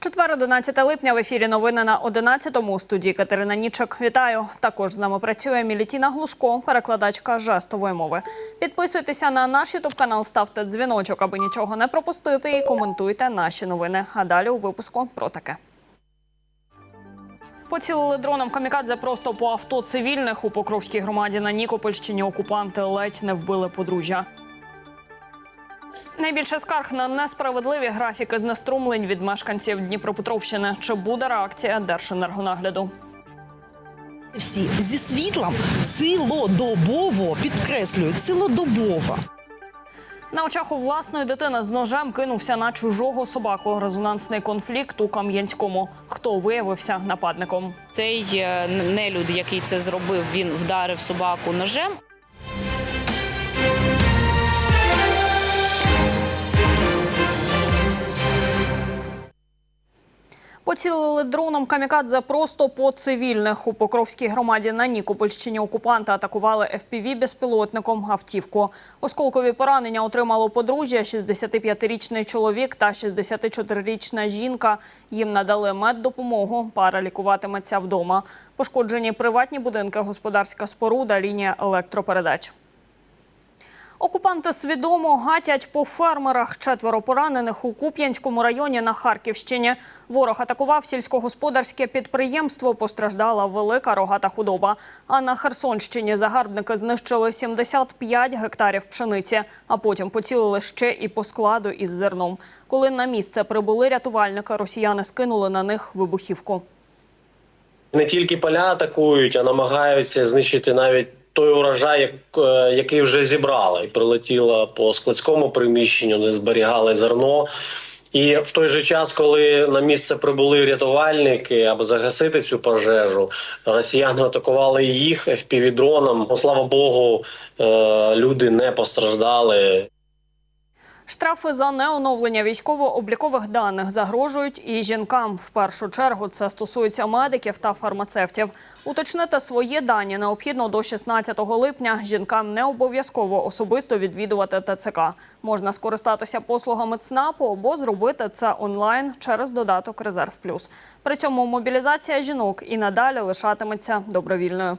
Четвер, 11 липня в ефірі новини на 11-му у студії Катерина Нічок. Вітаю. Також з нами працює Мілітіна Глушко, перекладачка жестової мови. Підписуйтеся на наш ютуб канал, ставте дзвіночок, аби нічого не пропустити, і коментуйте наші новини. А далі у випуску про таке. Поцілили дроном камікадзе просто по авто цивільних у Покровській громаді на Нікопольщині. Окупанти ледь не вбили подружжя. Найбільше скарг на несправедливі графіки знеструмлень від мешканців Дніпропетровщини. Чи буде реакція Держенергонагляду? Всі зі світлом цілодобово підкреслюю, цілодобово. На очах у власної дитини з ножем кинувся на чужого собаку. Резонансний конфлікт у Кам'янському. Хто виявився нападником? Цей е, нелюд, який це зробив, він вдарив собаку ножем. Поцілили дроном камікадзе просто по цивільних. У Покровській громаді на Нікопольщині окупанти атакували FPV безпілотником автівку. Осколкові поранення отримало подружжя, 65-річний чоловік та 64-річна жінка. Їм надали меддопомогу, пара лікуватиметься вдома. Пошкоджені приватні будинки, господарська споруда, лінія електропередач. Окупанти свідомо гатять по фермерах. Четверо поранених у Куп'янському районі на Харківщині. Ворог атакував сільськогосподарське підприємство. Постраждала велика рогата худоба. А на Херсонщині загарбники знищили 75 гектарів пшениці, а потім поцілили ще і по складу із зерном. Коли на місце прибули рятувальники, росіяни скинули на них вибухівку. не тільки поля атакують, а намагаються знищити навіть той урожай, е, який вже зібрали, і прилетіла по складському приміщенню, де зберігали зерно. І в той же час, коли на місце прибули рятувальники, аби загасити цю пожежу, росіяни атакували їх FPV-дроном. Ну, Слава Богу, е, люди не постраждали. Штрафи за неоновлення військово-облікових даних загрожують і жінкам. В першу чергу це стосується медиків та фармацевтів. Уточнити свої дані необхідно до 16 липня. Жінкам не обов'язково особисто відвідувати ТЦК. Можна скористатися послугами ЦНАПу або зробити це онлайн через додаток Резерв Плюс. При цьому мобілізація жінок і надалі лишатиметься добровільною.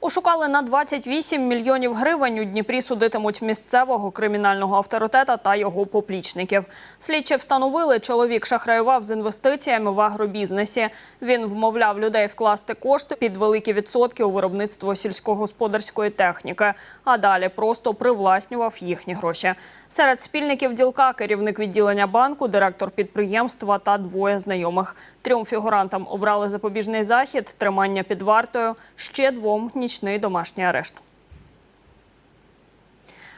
Ошукали на 28 мільйонів гривень. У Дніпрі судитимуть місцевого кримінального авторитета та його поплічників. Слідчі встановили, чоловік шахраював з інвестиціями в агробізнесі. Він вмовляв людей вкласти кошти під великі відсотки у виробництво сільськогосподарської техніки, а далі просто привласнював їхні гроші. Серед спільників ділка керівник відділення банку, директор підприємства та двоє знайомих. Трьом фігурантам обрали запобіжний захід, тримання під вартою, ще двом нічний домашній арешт.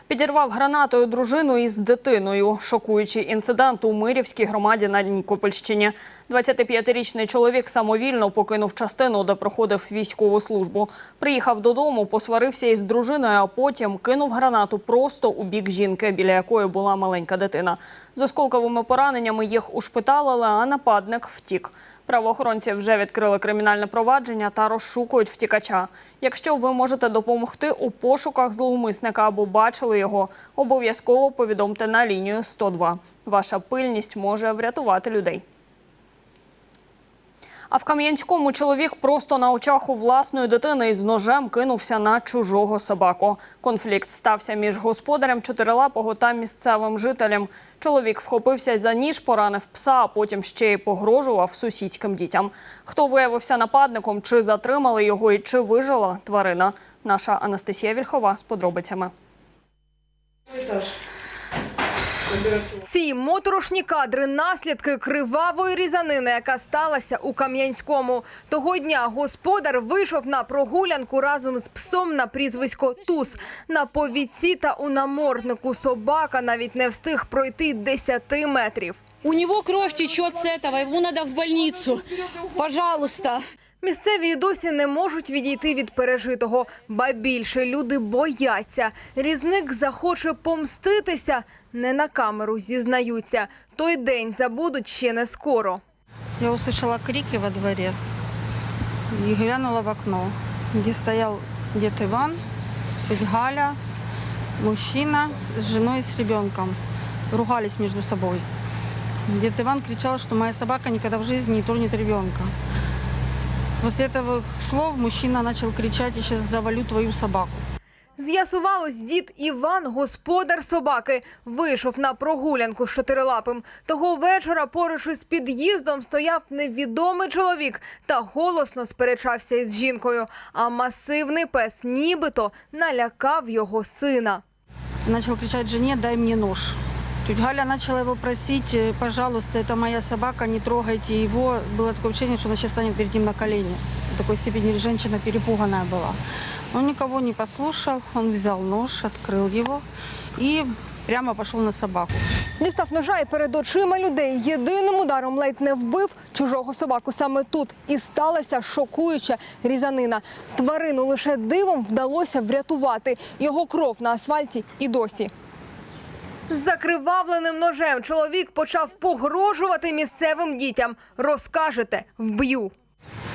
Підірвав гранатою дружину із дитиною. Шокуючий інцидент у Мирівській громаді на Нікопольщині. 25-річний чоловік самовільно покинув частину, де проходив військову службу. Приїхав додому, посварився із дружиною, а потім кинув гранату просто у бік жінки, біля якої була маленька дитина. З осколковими пораненнями їх ушпиталили, а нападник втік. Правоохоронці вже відкрили кримінальне провадження та розшукують втікача. Якщо ви можете допомогти у пошуках зловмисника або бачили його, обов'язково повідомте на лінію 102. Ваша пильність може врятувати людей. А в Кам'янському чоловік просто на очах у власної дитини із ножем кинувся на чужого собаку. Конфлікт стався між господарем чотирилапого та місцевим жителем. Чоловік вхопився за ніж, поранив пса, а потім ще й погрожував сусідським дітям. Хто виявився нападником, чи затримали його і чи вижила тварина? Наша Анастасія Вільхова з подробицями. Ці моторошні кадри – наслідки кривавої різанини, яка сталася у Кам'янському. Того дня господар вийшов на прогулянку разом з псом на прізвисько Туз. На повідці та у наморднику собака навіть не встиг пройти 10 метрів. У него кровь течет с этого, ему надо в больницу. Пожалуйста. Місцеві досі не можуть відійти від пережитого, ба більше люди бояться. Різник захоче помститися, не на камеру зізнаються. Той день забудуть ще не скоро. Я услышала крики во дворе и глянула в окно, где стоял дед Иван, тетя Галя Мужчина с женой и с ребенком. Ругались между собой. Дед Иван кричал, что моя собака никогда в жизни не тронет ребенка. После этого слов мужчина начал кричать, я сейчас завалю твою собаку. З'ясувалось, дід Іван, господар собаки, вийшов на прогулянку з чотирилапим. Того вечора поруч із під'їздом стояв невідомий чоловік та голосно сперечався із жінкою. А масивний пес нібито налякав його сина. Начал кричать жене, дай мне нож. Тетя Галя начала его просить, «Э, пожалуйста, это моя собака, не трогайте его. Было такое ощущение, что она сейчас станет перед ним на колени. В такой степени женщина перепуганная была. Он никого не послушал, он взял нож, открыл его и прямо пошел на собаку. Дістав ножа і перед очима людей єдиним ударом ледь не вбив чужого собаку. Саме тут і сталася шокуюча різанина. Тварину лише дивом вдалося врятувати. Його кров на асфальті і досі. З закривавленим ножем чоловік почав погрожувати місцевим дітям. Розкажете, вб'ю.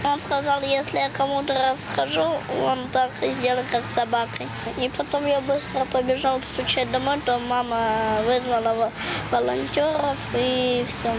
Он сказал, если я кому-то расскажу, он так и сделает, как с собакой. И я быстро побежал стучать домой, то мама вызвала волонтерів и все.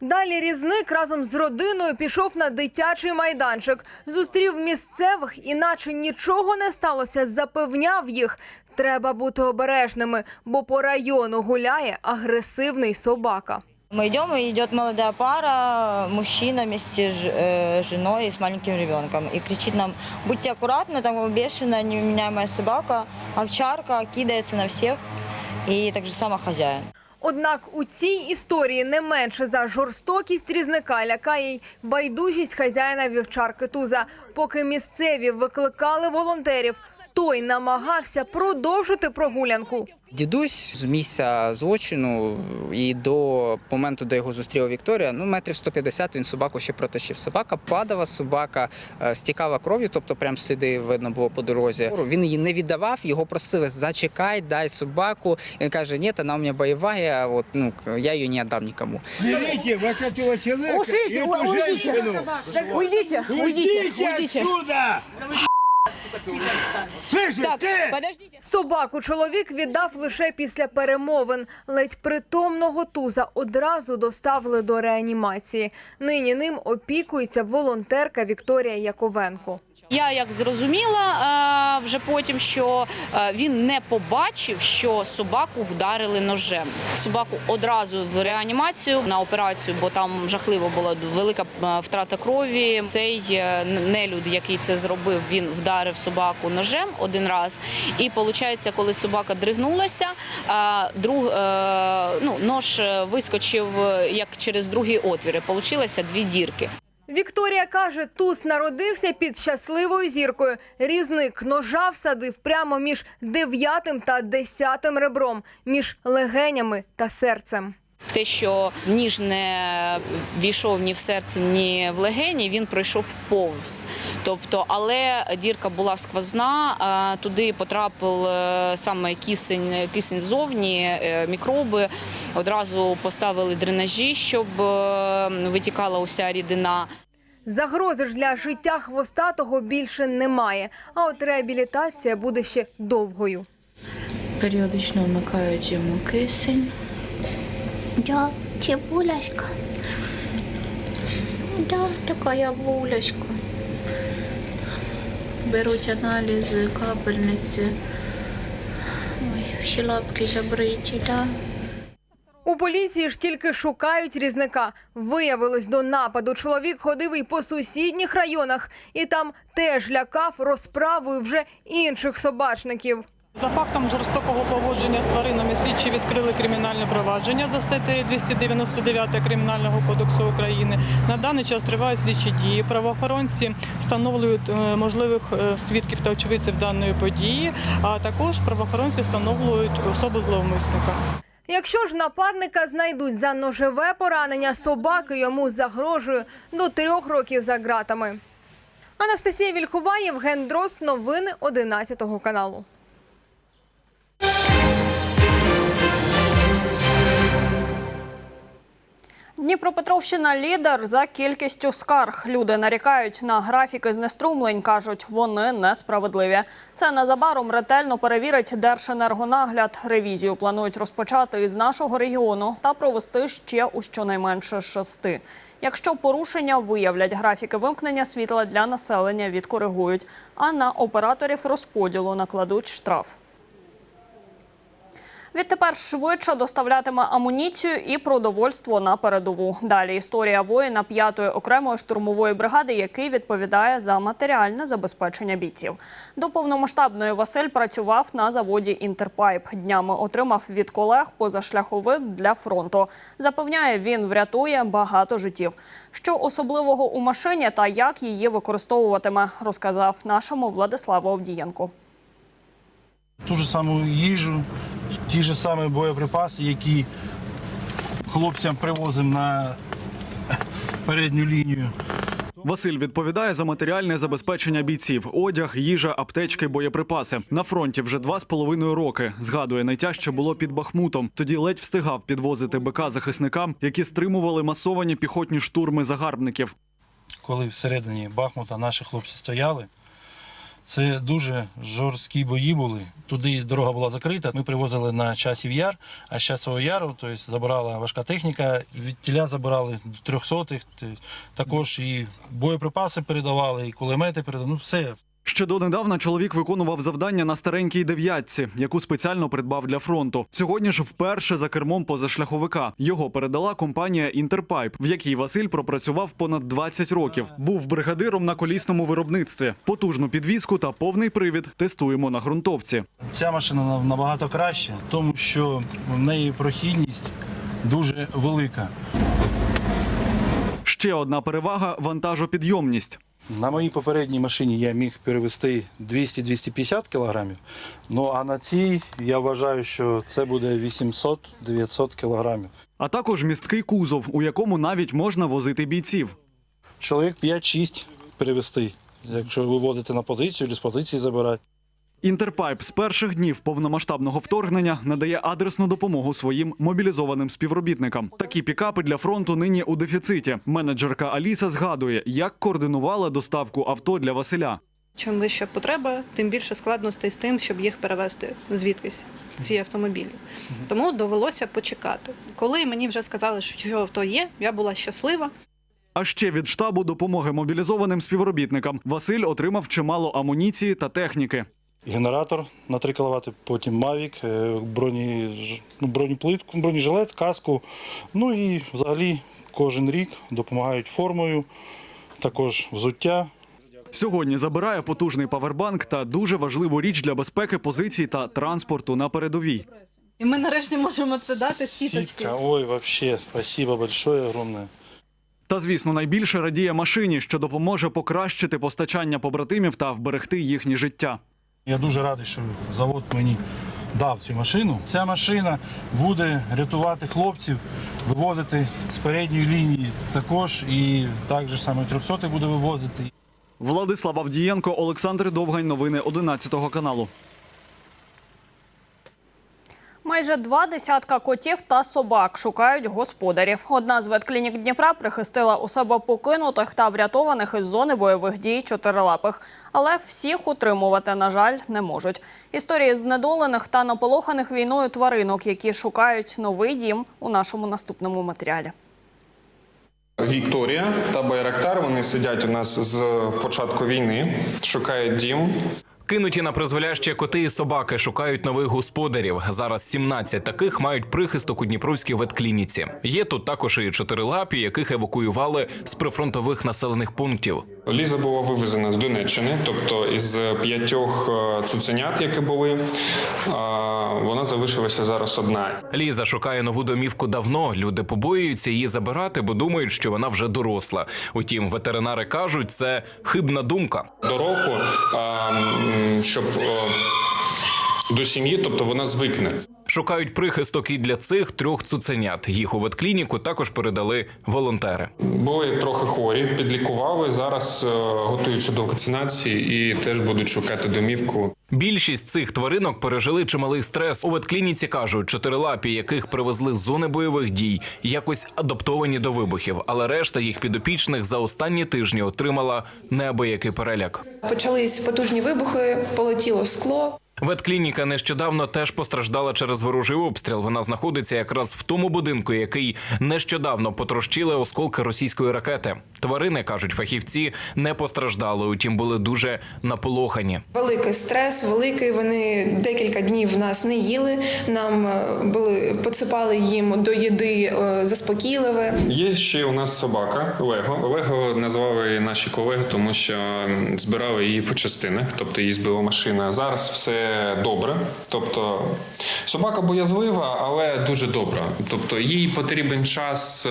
Далі різник разом з родиною пішов на дитячий майданчик. Зустрів місцевих, іначе нічого не сталося. Запевняв їх. Треба бути обережними, бо по району гуляє агресивний собака. Мы идем, и идет молодая пара, мужчина вместе с ж- э, женой и с маленьким ребенком. И кричит нам, будьте аккуратны, там бешеная, невменяемая собака, овчарка кидается на всех. И так же само хозяин. Однак у цій історії не менше за жорстокість різника лякає й байдужість хазяїна вівчарки Туза. Поки місцеві викликали волонтерів, той намагався продовжити прогулянку. Дідусь з місця злочину і до моменту, де його зустріла Вікторія, ну метрів 150 він собаку ще протащив. Собака падала, собака е, стікала кров'ю, тобто прям сліди видно було по дорозі. Він її не віддавав, його просили зачекай, дай собаку. Він каже, ні, вона у мене бойова, я, от, ну, я її не віддам нікому. Берите вот этого человека и эту женщину. Уйдіть, Уйдите отсюда! Слышишь, Так, подождите. Собаку чоловік віддав лише після перемовин. Ледь притомного туза одразу доставили до реанімації. Нині ним опікується волонтерка Вікторія Яковенко. Я як зрозуміла е, вже потім, що е, він не побачив, що собаку вдарили ножем. Собаку одразу в реанімацію на операцію, бо там жахливо була велика е, втрата крові. Цей нелюд, який це зробив, він вдарив собаку ножем один раз. І виходить, коли собака дригнулася, друг ну нож вискочив як через другий отвір. Получилося дві дірки. Вікторія каже, туз народився під щасливою зіркою. Різник ножа всадив прямо між дев'ятим та десятим ребром, між легенями та серцем. Те, що ніж не війшов ні в серце, ні в легені, він пройшов повз. Тобто, але дірка була сквозна, туди потрапив е, саме кисень, кисень ззовні, е, мікроби. Одразу поставили дренажі, щоб е, витікала уся рідина. Загрози ж для життя хвостатого більше немає, а от реабілітація буде ще довгою. Періодично вмикають йому кисень. Да, цибуляська. Да, така я буляська. Беруть аналізи, капельниці. Ой, всі лапки забриті, да. У поліції ж тільки шукають різника. Виявилось, до нападу чоловік ходив і по сусідніх районах, і там теж лякав розправою вже інших собачників. За фактом жорстокого поводження з тваринами слідчі відкрили кримінальне провадження за статтею 299 Кримінального кодексу України. На даний час тривають слідчі дії. Правоохоронці встановлюють е, можливих е, свідків та очевидців даної події, а також правоохоронці встановлюють особу зловмисника. Якщо ж нападника знайдуть за ножеве поранення, собаки йому загрожує до трьох років за ґратами. Анастасія Вільхова, Євген Дрозд. Новини 11 каналу. Дніпропетровщина лідер за кількістю скарг. Люди нарікають на графіки знеструмлень, кажуть, вони несправедливі. Це незабаром ретельно перевірить Держенергонагляд. Ревізію планують розпочати із нашого регіону та провести ще у щонайменше шести. Якщо порушення виявлять, графіки вимкнення світла для населення відкоригують, а на операторів розподілу накладуть штраф. Відтепер швидше доставлятиме амуніцію і продовольство на передову. Далі історія воїна 5-ї окремої штурмової бригади, який відповідає за матеріальне забезпечення бійців. До повномасштабної Василь працював на заводі Інтерпайп. Днями отримав від колег позашляховик для фронту. Запевняє, він врятує багато життів. Що особливого у машині та як її використовуватиме, розказав нашому Владиславу Овдієнку. Ту ж саму їжу, ті ж самі боєприпаси, які хлопцям привозимо на передню лінію. Василь відповідає за матеріальне забезпечення бійців: одяг, їжа, аптечки, боєприпаси. На фронті вже два з половиною роки. Згадує, найтяжче було під Бахмутом. Тоді ледь встигав підвозити БК захисникам, які стримували масовані піхотні штурми загарбників. Коли всередині Бахмута наші хлопці стояли, це дуже жорсткі бої були. Туди дорога була закрита. Ми привозили на часів яр, а з часового яру, тобто забирала важка техніка, від тіля забирали до трьохсотих. Також і боєприпаси передавали, і кулемети передавали. Ну все. Ще донедавна чоловік виконував завдання на старенькій дев'ятці, яку спеціально придбав для фронту. Сьогодні ж вперше за кермом позашляховика. Його передала компанія Інтерпайп, в якій Василь пропрацював понад 20 років. Був бригадиром на колісному виробництві. Потужну підвізку та повний привід тестуємо на ґрунтовці. Ця машина на- набагато краще, тому що в неї прохідність дуже велика. Ще одна перевага вантажопідйомність. На моїй попередній машині я міг перевести 200-250 кілограмів. Ну а на цій я вважаю, що це буде 800-900 кілограмів. А також місткий кузов, у якому навіть можна возити бійців. Чоловік 5-6 перевести, якщо вивозити на позицію, чи з позиції забирати. Інтерпайп з перших днів повномасштабного вторгнення надає адресну допомогу своїм мобілізованим співробітникам. Такі пікапи для фронту нині у дефіциті. Менеджерка Аліса згадує, як координувала доставку авто для Василя. Чим вища потреба, тим більше складностей з тим, щоб їх перевезти звідкись, ці автомобілі. Тому довелося почекати. Коли мені вже сказали, що авто є, я була щаслива. А ще від штабу допомоги мобілізованим співробітникам Василь отримав чимало амуніції та техніки. Генератор на 3 кВт, потім Мавік, броні, ну, бронеплитку, бронежилет, каску. Ну і взагалі кожен рік допомагають формою, також взуття. Сьогодні забирає потужний павербанк та дуже важливу річ для безпеки позицій та транспорту на передовій. І ми нарешті можемо це дати Сітка, ой, вообще, спасибо большое, огромное. Та звісно, найбільше радіє машині, що допоможе покращити постачання побратимів та вберегти їхнє життя. Я дуже радий, що завод мені дав цю машину. Ця машина буде рятувати хлопців, вивозити з передньої лінії також і так же саме 300 буде вивозити. Владислав Авдієнко, Олександр Довгань. Новини 11 каналу. Майже два десятка котів та собак шукають господарів. Одна з ветклінік Дніпра прихистила у себе покинутих та врятованих із зони бойових дій чотирилапих. Але всіх утримувати, на жаль, не можуть. Історії знедолених та наполоханих війною тваринок, які шукають новий дім у нашому наступному матеріалі. Вікторія та Байрактар вони сидять у нас з початку війни, шукають дім. Кинуті на призволяще коти і собаки шукають нових господарів. Зараз 17 таких мають прихисток у Дніпровській ветклініці. Є тут також і чотирилапі, яких евакуювали з прифронтових населених пунктів. Ліза була вивезена з Донеччини, тобто із п'ятьох е, цуценят, які були, е, вона залишилася зараз одна. Ліза шукає нову домівку давно. Люди побоюються її забирати, бо думають, що вона вже доросла. Утім, ветеринари кажуть, це хибна думка. До року, е, м, щоб до сім'ї, тобто вона звикне. Шукають прихисток і для цих трьох цуценят. Їх у ветклініку також передали волонтери. Були трохи хворі, підлікували. Зараз е, готуються до вакцинації і теж будуть шукати домівку. Більшість цих тваринок пережили чималий стрес. У ветклініці кажуть, чотирилапі, яких привезли з зони бойових дій, якось адаптовані до вибухів, але решта їх підопічних за останні тижні отримала неабиякий переляк. Почались потужні вибухи, полетіло скло. Ветклініка нещодавно теж постраждала через ворожий обстріл. Вона знаходиться якраз в тому будинку, який нещодавно потрощили осколки російської ракети. Тварини кажуть фахівці, не постраждали, утім були дуже наполохані. Великий стрес, великий. Вони декілька днів нас не їли. Нам е, були поцепали їм до їди е, заспокійливе. Є ще у нас собака Лего. Лего назвали наші колеги, тому що збирали її по частинах, тобто її збила машина. Зараз все добре. Тобто собака боязлива, але дуже добра. Тобто їй потрібен час, е,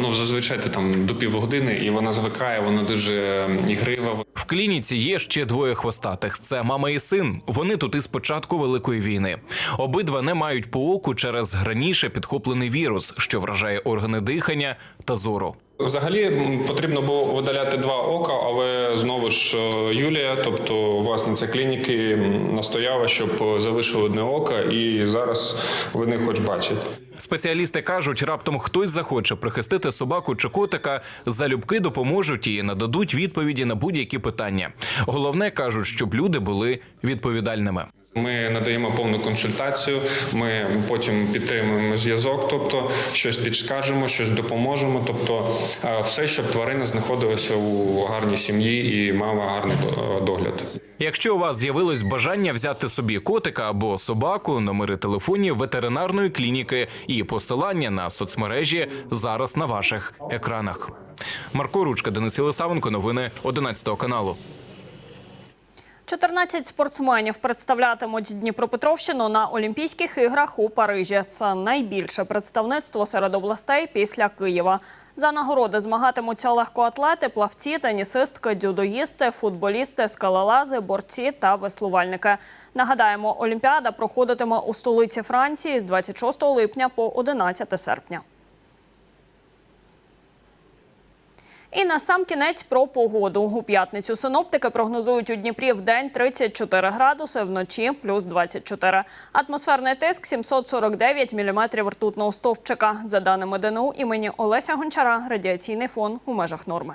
ну зазвичай там до півгодини, і вона звикає, вона дуже ігрива. В клініці є ще двоє хвостатих. Це мама і син. Вони тут із початку великої війни. Обидва не мають по оку через раніше підхоплений вірус, що вражає органи дихання та зору. Взагалі потрібно було видаляти два ока, але знову ж е, Юлія, тобто власниця клініки, настояла, щоб е, залишили одне око, і зараз вони хоч бачать. Спеціалісти кажуть, раптом хтось захоче прихистити собаку чи котика, залюбки допоможуть і нададуть відповіді на будь-які питання. Головне кажуть, щоб люди були відповідальними. Ми надаємо повну консультацію. Ми потім підтримуємо зв'язок, тобто щось підскажемо, щось допоможемо. Тобто, е, все, щоб тварина знаходилася у гарній сім'ї і мала гарний догляд. Якщо у вас з'явилось бажання взяти собі котика або собаку, номери телефонів ветеринарної клініки і посилання на соцмережі зараз на ваших екранах. Марко Ручка, Денис Єлисавенко, новини 11 каналу. 14 спортсменів представлятимуть Дніпропетровщину на Олімпійських іграх у Парижі. Це найбільше представництво серед областей після Києва. За нагороди змагатимуться легкоатлети, плавці, тенісистки, дзюдоїсти, футболісти, скалолази, борці та веслувальники. Нагадаємо, Олімпіада проходитиме у столиці Франції з 26 липня по 11 серпня. І на сам кінець про погоду. У п'ятницю синоптики прогнозують у Дніпрі в день 34 градуси, вночі плюс 24. Атмосферний тиск 749 міліметрів ртутного стовпчика. За даними ДНУ імені Олеся Гончара, радіаційний фон у межах норми.